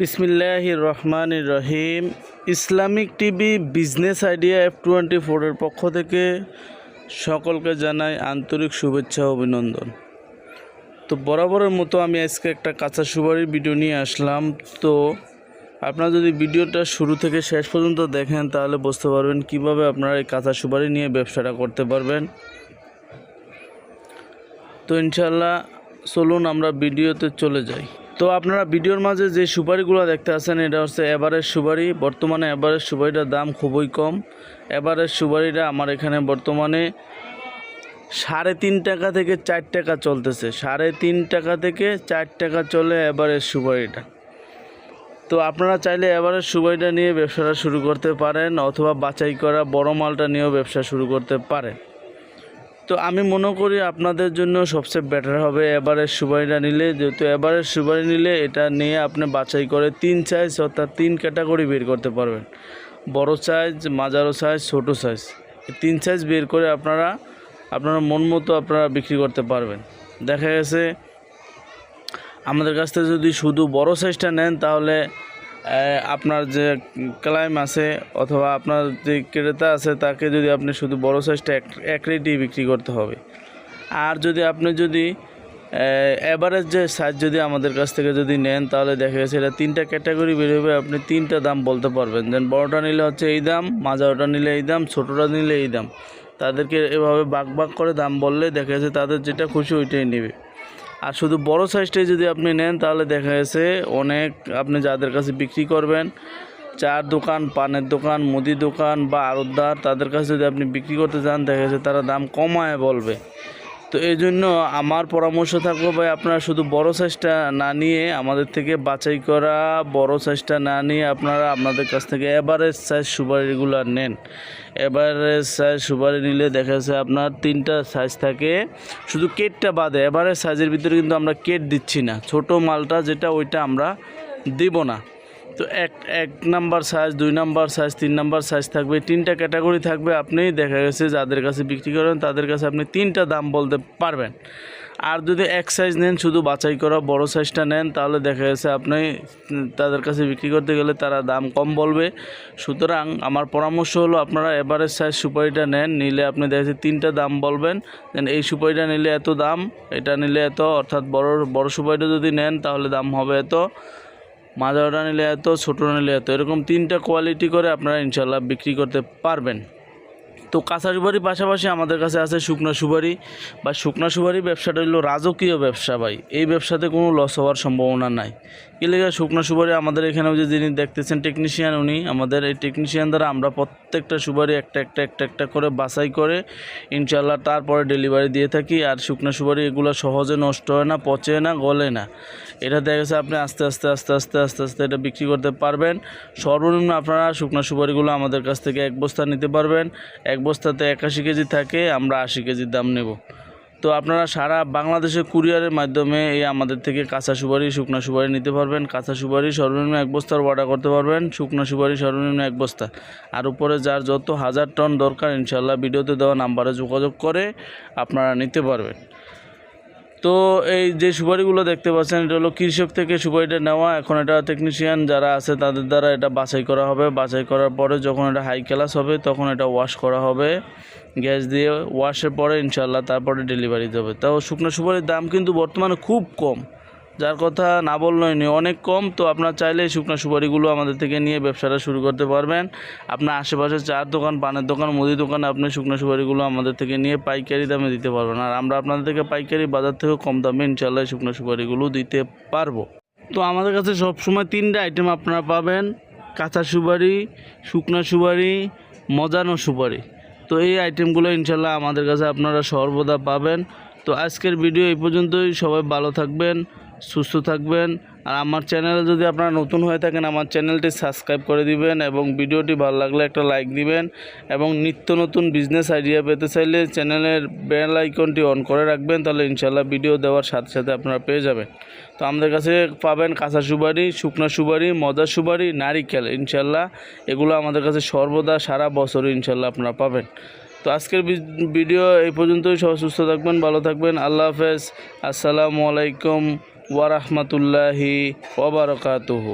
বিসমিল্লাহ রহমান রহিম Islamic TV business idea F twenty ফোরের পক্ষ থেকে সকলকে জানাই আন্তরিক শুভেচ্ছা অভিনন্দন। তো বরাবরের মতো আমি আজকে একটা কাঁচা সুপারির ভিডিও নিয়ে আসলাম। তো আপনারা যদি ভিডিওটা শুরু থেকে শেষ পর্যন্ত দেখেন, তাহলে বুঝতে পারবেন কীভাবে আপনারা এই কাঁচা সুপারি নিয়ে ব্যবসাটা করতে পারবেন। তো ইনশাল্লাহ চলুন আমরা ভিডিওতে চলে যাই। তো আপনারা ভিডিওর মাঝে যে সুপারিগুলো দেখতে আছেন, এটা হচ্ছে এভারেজ সুপারি। বর্তমানে এভারেজ সুপারিটার দাম খুবই কম। এভারেজ সুপারিটা আমার এখানে বর্তমানে সাড়ে তিন টাকা থেকে চার টাকা চলতেছে। সাড়ে তিন টাকা থেকে চার টাকা চলে এভারেজ সুপারিটা। তো আপনারা চাইলে এভারেজ সুপারিটা নিয়ে ব্যবসাটা শুরু করতে পারেন, অথবা বাছাই করা বড় মালটা নিয়েও ব্যবসা শুরু করতে পারেন। তো আমি মনে করি আপনাদের জন্য সবচেয়ে বেটার হবে এবারের সুপারিটা নিলে। যেহেতু এবারের সুপারি নিলে এটা নিয়ে আপনি বাছাই করে তিন সাইজ অর্থাৎ তিন ক্যাটাগরি বের করতে পারবেন। বড় সাইজ মাঝারো সাইজ ছোটো সাইজ তিন সাইজ বের করে আপনারা আপনারা মন মতো আপনারা বিক্রি করতে পারবেন। দেখা গেছে, আমাদের কাছ থেকে যদি শুধু বড় সাইজটা নেন তাহলে আপনার যে ক্লাইম আছে অথবা আপনার যে ক্রেতা আছে, তাকে যদি আপনি শুধু বড় সাইজটা এক রেটেই বিক্রি করতে হবে। আর যদি আপনি যদি অ্যাভারেজ যে সাইজ যদি আমাদের কাছ থেকে যদি নেন, তাহলে দেখা গেছে এটা তিনটা ক্যাটাগরি বেরোবে আপনি তিনটা দাম বলতে পারবেন। যেন বড়টা নিলে হচ্ছে এই দাম, মাঝারোটা নিলে এই দাম, ছোটোটা নিলে এই দাম। তাদেরকে এভাবে বাক বাক করে দাম বললে দেখা গেছে তাদের যেটা খুশি ওইটাই নেবে। আর শুধু বড় সাইজটাই যদি আপনি নেন, তাহলে দেখা গেছে অনেক আপনি যাদের কাছে বিক্রি করবেন, চার দোকান, পানের দোকান মুদি দোকান বা আরদার তাদের কাছে যদি আপনি বিক্রি করতে চান, দেখা গেছে তারা দাম কমায় বলবে। তো এই জন্য আমার পরামর্শ থাকবে ভাই, আপনারা শুধু বড় সাইজটা না নিয়ে আমাদের থেকে বাছাই করা, বড় সাইজটা না নিয়ে আপনারা আপনাদের কাছ থেকে এভারেজ সাইজ সুপারিগুলো নেন। এভারেজ সাইজ সুপারি নিলে দেখা যাচ্ছে আপনার তিনটা সাইজ থাকে। শুধু কেটটা বাদে এভারেজ সাইজের ভিতরে কিন্তু আমরা কেট দিচ্ছি না। ছোট মালটা যেটা, ওইটা আমরা দিব না। তো এক এক নাম্বার সাইজ দুই নাম্বার সাইজ তিন নাম্বার সাইজ থাকবে। তিনটা ক্যাটাগরি থাকবে, আপনি দেখা গেছে যাদের কাছে বিক্রি করেন, তাদের কাছে আপনি তিনটা দাম বলতে পারবেন। আর যদি এক সাইজ নেন, শুধু বাছাই করা, বড় সাইজটা নেন, তাহলে দেখা গেছে আপনি তাদের কাছে বিক্রি করতে গেলে তারা দাম কম বলবে। সুতরাং আমার পরামর্শ হলো, আপনারা এভারেজ সাইজ সুপারিটা নেন, নিলে আপনি দেখা যাচ্ছে তিনটা দাম বলবেন। দেন এই সুপারিটা নিলে এত দাম, এটা নিলে এত, অর্থাৎ বড় বড় সুপারিটা যদি নেন, তাহলে দাম হবে এত। মাঝারোটা নিলে এত ছোটো নিলে এত, এরকম তিনটা কোয়ালিটি করে আপনারা ইনশাল্লাহ বিক্রি করতে পারবেন। তো কাঁচা পাশাপাশি আমাদের কাছে আছে শুকনা সুপারি। বা শুকনা সুপারি ব্যবসাটা হলো রাজকীয় ব্যবসা ভাই। এই ব্যবসাতে কোনো লস হওয়ার সম্ভাবনা নাই। কি লেগে শুকনা সুপারি আমাদের এখানেও যে যিনি দেখতেছেন টেকনিশিয়ান উনি, আমাদের এই টেকনিশিয়ান দ্বারা আমরা প্রত্যেকটা সুপারি একটা একটা একটা একটা করে বাছাই করে ইনশাল্লাহ তারপরে ডেলিভারি দিয়ে থাকি। আর শুকনা সুপারি এগুলো সহজে নষ্ট হয় না, পচে না, গলে না। এটা দেখা গেছে আপনি আস্তে আস্তে আস্তে আস্তে আস্তে আস্তে এটা বিক্রি করতে পারবেন। সর্বনিম্ন আপনারা শুকনা সুপারিগুলো আমাদের কাছ থেকে এক বস্তা নিতে পারবেন। এক বস্তাতে একাশি কেজি থাকে, আমরা আশি কেজির দাম নেব। তো আপনারা সারা বাংলাদেশে কুরিয়ারের মাধ্যমে এই আমাদের থেকে কাঁচা সুপারি, শুকনা সুপারি নিতে পারবেন। কাঁচা সুপারি সর্বনিম্ন এক বস্তার অর্ডার করতে পারবেন, শুকনা সুপারি সর্বনিম্ন এক বস্তা। আর উপরে যার যত হাজার টন দরকার ইনশাল্লাহ ভিডিওতে দেওয়া নাম্বারে যোগাযোগ করে আপনারা নিতে পারবেন। তো এই যে সুপারিগুলো দেখতে পাচ্ছেন, এটা হলো কৃষক থেকে সুপারিটা নেওয়া। এখন এটা টেকনিশিয়ান যারা আছে তাদের দ্বারা এটা বাছাই করা হবে। বাছাই করার পরে যখন এটা হাই ক্লাস হবে, তখন এটা ওয়াশ করা হবে। গ্যাস দিয়ে ওয়াশের পরে ইনশাল্লাহ তারপরে ডেলিভারি দেবে। তাও শুকনো সুপারির দাম কিন্তু বর্তমানে খুব কম। যার কথা না বললেই নেই অনেক কম, তো আপনার চাইলে শুকনো সুপারিগুলো আমাদের থেকে নিয়ে ব্যবসাটা শুরু করতে পারবেন। আপনার আশেপাশে চার দোকান, পানের দোকান, মুদি দোকান আপনি শুকনো সুপারিগুলো আমাদের থেকে নিয়ে পাইকারি দামে দিতে পারবেন। আর আমরা আপনাদের থেকে পাইকারি বাজার থেকে কম দামে ইনশাল্লাহ শুকনো সুপারিগুলো দিতে পারব। তো আমাদের কাছে সবসময় তিনটা আইটেম আপনারা পাবেন। কাঁচা সুপারি, শুকনো সুপারি, মজানো সুপারি। তো এই আইটেমগুলো ইনশাল্লাহ আমাদের কাছে আপনারা সর্বদা পাবেন। তো আজকের ভিডিও এই পর্যন্তই। সবাই ভালো থাকবেন। সুস্থ থাকবেন। আর আমার চ্যানেলে যদি আপনারা নতুন হয়ে থাকেন, আমার চ্যানেলটি সাবস্ক্রাইব করে দিবেন এবং ভিডিওটি ভালো লাগলে একটা লাইক দিবেন এবং নিত্য নতুন বিজনেস আইডিয়া পেতে চাইলে চ্যানেলের বেল আইকনটি অন করে রাখবেন, তাহলে ইনশাল্লাহ ভিডিও দেওয়ার সাথে সাথে আপনারা পেয়ে যাবেন। তো আমাদের কাছে পাবেন কাঁচা সুপারি, শুকনো সুপারি, মজা সুপারি, নারিকেল ইনশাল্লাহ এগুলো আমাদের কাছে সর্বদা সারা বছরই ইনশাল্লাহ আপনারা পাবেন। তো আজকের ভিডিও এই পর্যন্তই, সবাই সুস্থ থাকবেন, ভালো থাকবেন, আল্লাহ হাফেজ, আসসালামু আলাইকুম। ওয়ারহমতুল্লাহি ওবরকাতুহু